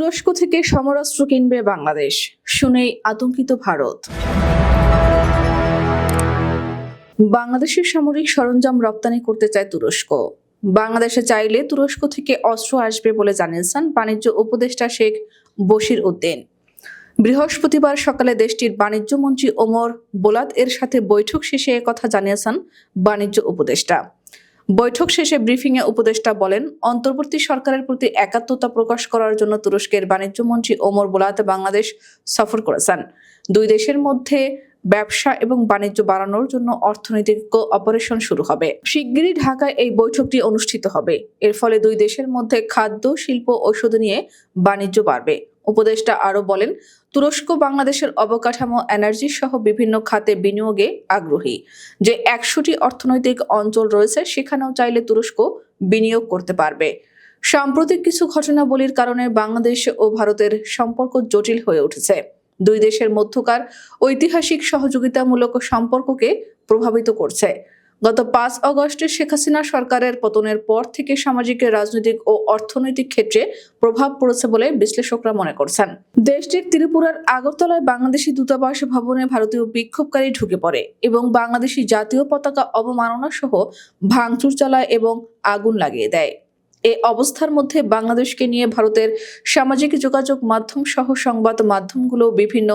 তুরস্ক থেকে সমরাস্ত্র কিনবে বাংলাদেশ। শুনেই আতঙ্কিত ভারত। বাংলাদেশের সামরিক সরঞ্জাম রপ্তানি করতে চায় তুরস্ক। বাংলাদেশে চাইলে তুরস্ক থেকে অস্ত্র আসবে বলে জানিয়েছেন বাণিজ্য উপদেষ্টা শেখ বশির উদ্দিন। বৃহস্পতিবার সকালে দেশটির বাণিজ্য মন্ত্রী ওমর বোলাদ এর সাথে বৈঠক শেষে কথা জানিয়েছেন বাণিজ্য উপদেষ্টা। বৈঠক শেষে ব্রিফিংয়ে উপদেষ্টা বলেন, অন্তর্বর্তী সরকারের প্রতি একাত্মতা প্রকাশ করার জন্য তুরস্কের বাণিজ্যমন্ত্রী ওমর বোলাত বাংলাদেশ সফর করেছেন। দুই দেশের মধ্যে ব্যবসা এবং বাণিজ্য বাড়ানোর জন্য অর্থনৈতিক অপারেশন শুরু হবে। শিগগিরই ঢাকায় এই বৈঠকটি অনুষ্ঠিত হবে। এর ফলে দুই দেশের মধ্যে খাদ্য, শিল্প, ঔষধ নিয়ে বাণিজ্য বাড়বে। উপদেষ্টা আরও বলেন, তুরস্ক, বাংলাদেশের অবকাঠামো এনার্জি সহ বিভিন্ন খাতে বিনিয়োগে আগ্রহী। যে একশোটি অর্থনৈতিক অঞ্চল রয়েছে, সেখানেও চাইলে তুরস্ক বিনিয়োগ করতে পারবে। সাম্প্রতিক কিছু ঘটনাবলীর কারণে বাংলাদেশ ও ভারতের সম্পর্ক জটিল হয়ে উঠেছে। দুই দেশের মধ্যকার ঐতিহাসিক সহযোগিতামূলক সম্পর্ককে প্রভাবিত করছে। গত পাঁচ অগস্টে শেখ হাসিনা সরকারের পতনের পর থেকে সামাজিক, রাজনৈতিক ও অর্থনৈতিক ক্ষেত্রে প্রভাব পড়েছে বলে বিশ্লেষকরা মনে করছেন। দেশটির ত্রিপুরার আগরতলায় বাংলাদেশি দূতাবাস ভবনে ভারতীয় বিক্ষোভকারী ঢুকে পড়ে এবং বাংলাদেশি জাতীয় পতাকা অবমাননা সহ ভাঙচুর চালায় এবং আগুন লাগিয়ে দেয়। এ অবস্থার মধ্যে বাংলাদেশকে নিয়ে ভারতের সামাজিক যোগাযোগ মাধ্যম সহ সংবাদ মাধ্যমগুলো বিভিন্ন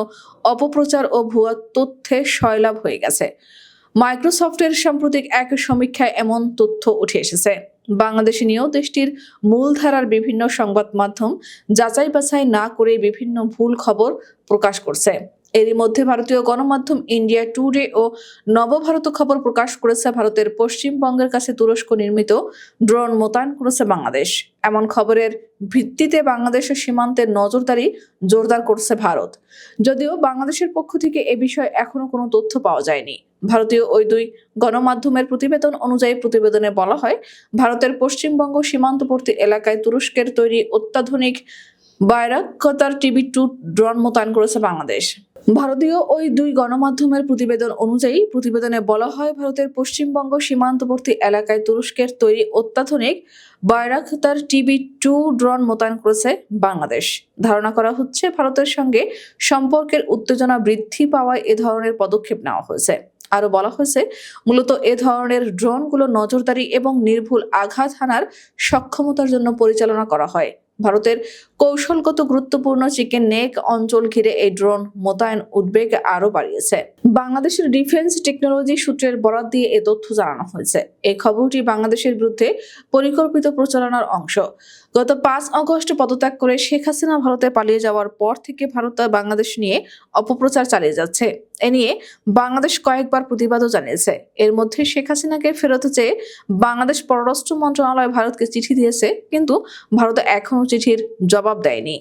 অপপ্রচার ও ভুয়া তথ্যে সয়লাভ হয়ে গেছে। মাইক্রোসফটের সাম্প্রতিক এক সমীক্ষায় এমন তথ্য উঠে এসেছে। বাংলাদেশ নিয়েও দেশটির মূলধারার বিভিন্ন সংবাদ মাধ্যম যাচাই বাছাই না করে বিভিন্ন ভুল খবর প্রকাশ করছে। এরই মধ্যে ভারতীয় গণমাধ্যম ইন্ডিয়া টুডে ও নবভারত খবর প্রকাশ করেছে ভারতের পশ্চিমবঙ্গের কাছে তুরস্ক নির্মিত ড্রোন মোতায়েন করেছে বাংলাদেশ। এমন খবরের ভিত্তিতে বাংলাদেশের সীমান্তের নজরদারি জোরদার করছে ভারত। যদিও বাংলাদেশের পক্ষ থেকে এ বিষয়ে এখনও কোনো তথ্য পাওয়া যায়নি। ভারতীয় ওই দুই গণমাধ্যমের প্রতিবেদন অনুযায়ী প্রতিবেদনে বলা হয়, ভারতের পশ্চিমবঙ্গ সীমান্তবর্তী এলাকায় তুরস্কের তৈরি অত্যাধুনিক বাইরাক্কতার টিভি টু ড্রোন মোতায়েন করেছে বাংলাদেশ। ভারতীয় ওই দুই গণমাধ্যমের প্রতিবেদন অনুযায়ী প্রতিবেদনে বলা হয়, ভারতের পশ্চিমবঙ্গ সীমান্তবর্তী এলাকায় তুরস্কের তৈরি অত্যাধুনিক বাইরাক্তার টিভি টু ড্রোন মোতায়েন করেছে বাংলাদেশ। ধারণা করা হচ্ছে, ভারতের সঙ্গে সম্পর্কের উত্তেজনা বৃদ্ধি পাওয়ায় এ ধরনের পদক্ষেপ নেওয়া হয়েছে। আরও বলা হয়েছে, মূলত এ ধরনের ড্রোনগুলো নজরদারি এবং নির্ভুল আঘাত হানার সক্ষমতার জন্য পরিচালনা করা হয়। ভারতের কৌশলগত গুরুত্বপূর্ণ চিকেন নেক অঞ্চল ঘিরে এই ড্রোন মোতায়েন উদ্বেগ আরও বাড়িয়েছে। বাংলাদেশের ডিফেন্স টেকনোলজি সূত্রের বরাদ দিয়ে এ তথ্য জানানো হয়েছে। এই খবরটি বাংলাদেশের বিরুদ্ধে পরিকল্পিত প্রচারণার অংশ। গত পাঁচ অগস্ট পদত্যাগ করে শেখ হাসিনা ভারতে পালিয়ে যাওয়ার পর থেকে ভারত বাংলাদেশ নিয়ে অপপ্রচার চালিয়ে যাচ্ছে। এ নিয়ে বাংলাদেশ কয়েকবার প্রতিবাদও জানিয়েছে। এর মধ্যে শেখ হাসিনাকে ফেরত চেয়ে বাংলাদেশ পররাষ্ট্র মন্ত্রণালয় ভারতকে চিঠি দিয়েছে, কিন্তু ভারত এখনও চিঠির জবাব দেয়নি।